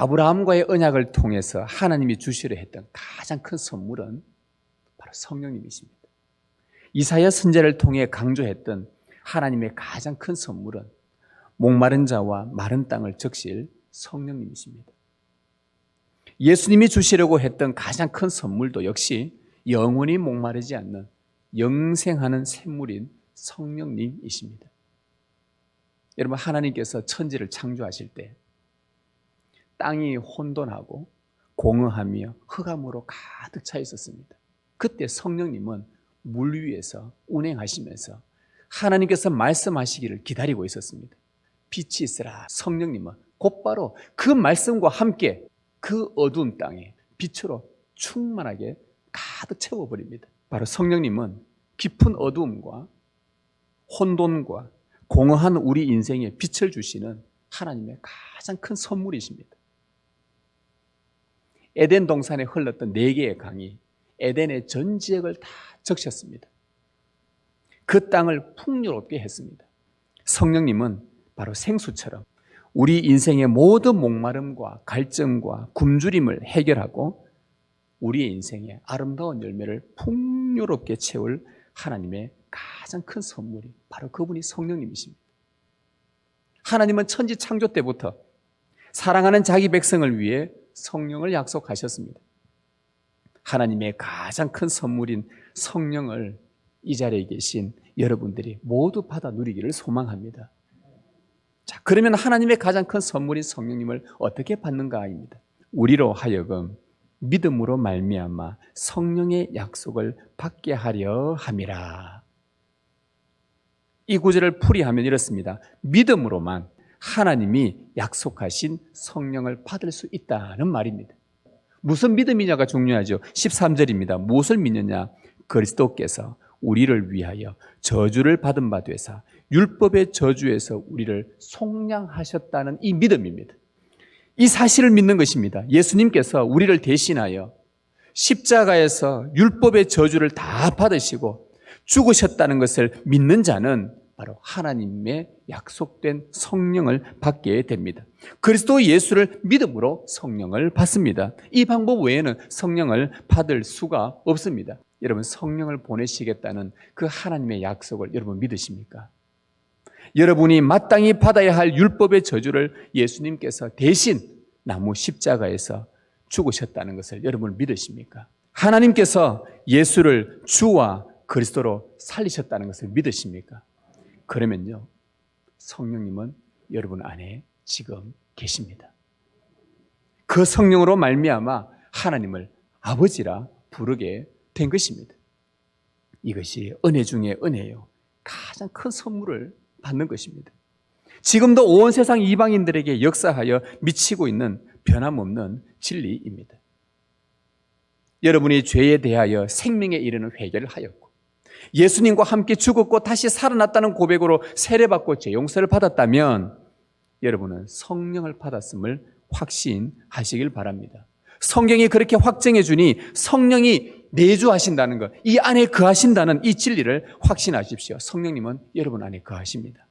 아브라함과의 언약을 통해서 하나님이 주시려 했던 가장 큰 선물은 바로 성령님이십니다. 이사야 선제를 통해 강조했던 하나님의 가장 큰 선물은 목마른 자와 마른 땅을 적실 성령님이십니다. 예수님이 주시려고 했던 가장 큰 선물도 역시 영원히 목마르지 않는 영생하는 샘물인 성령님이십니다. 여러분 하나님께서 천지를 창조하실 때 땅이 혼돈하고 공허하며 흑암으로 가득 차 있었습니다. 그때 성령님은 물 위에서 운행하시면서 하나님께서 말씀하시기를 기다리고 있었습니다. 빛이 있으라 성령님은 곧바로 그 말씀과 함께 그 어두운 땅에 빛으로 충만하게 가득 채워버립니다. 바로 성령님은 깊은 어두움과 혼돈과 공허한 우리 인생에 빛을 주시는 하나님의 가장 큰 선물이십니다. 에덴 동산에 흘렀던 네 개의 강이 에덴의 전 지역을 다 적셨습니다. 그 땅을 풍요롭게 했습니다. 성령님은 바로 생수처럼 우리 인생의 모든 목마름과 갈증과 굶주림을 해결하고 우리의 인생에 아름다운 열매를 풍요롭게 채울 하나님의 가장 큰 선물이 바로 그분이 성령님이십니다. 하나님은 천지 창조 때부터 사랑하는 자기 백성을 위해 성령을 약속하셨습니다. 하나님의 가장 큰 선물인 성령을 이 자리에 계신 여러분들이 모두 받아 누리기를 소망합니다. 자, 그러면 하나님의 가장 큰 선물인 성령님을 어떻게 받는가입니다. 우리로 하여금 믿음으로 말미암아 성령의 약속을 받게 하려 함이라. 이 구절을 풀이하면 이렇습니다. 믿음으로만 하나님이 약속하신 성령을 받을 수 있다는 말입니다. 무슨 믿음이냐가 중요하죠. 13절입니다. 무엇을 믿느냐? 그리스도께서 우리를 위하여 저주를 받은 바 되사 율법의 저주에서 우리를 속량하셨다는 이 믿음입니다. 이 사실을 믿는 것입니다. 예수님께서 우리를 대신하여 십자가에서 율법의 저주를 다 받으시고 죽으셨다는 것을 믿는 자는 바로 하나님의 약속된 성령을 받게 됩니다. 그리스도 예수를 믿음으로 성령을 받습니다. 이 방법 외에는 성령을 받을 수가 없습니다. 여러분 성령을 보내시겠다는 그 하나님의 약속을 여러분 믿으십니까? 여러분이 마땅히 받아야 할 율법의 저주를 예수님께서 대신 나무 십자가에서 죽으셨다는 것을 여러분 믿으십니까? 하나님께서 예수를 주와 그리스도로 살리셨다는 것을 믿으십니까? 그러면요, 성령님은 여러분 안에 지금 계십니다. 그 성령으로 말미암아 하나님을 아버지라 부르게 된 것입니다. 이것이 은혜 중에 은혜요. 가장 큰 선물을 받는 것입니다. 지금도 온 세상 이방인들에게 역사하여 미치고 있는 변함없는 진리입니다. 여러분이 죄에 대하여 생명에 이르는 회개를 하였고 예수님과 함께 죽었고 다시 살아났다는 고백으로 세례받고 죄 용서를 받았다면 여러분은 성령을 받았음을 확신하시길 바랍니다. 성경이 그렇게 확정해 주니 성령이 내주하신다는 것, 이 안에 거하신다는 이 진리를 확신하십시오. 성령님은 여러분 안에 거하십니다.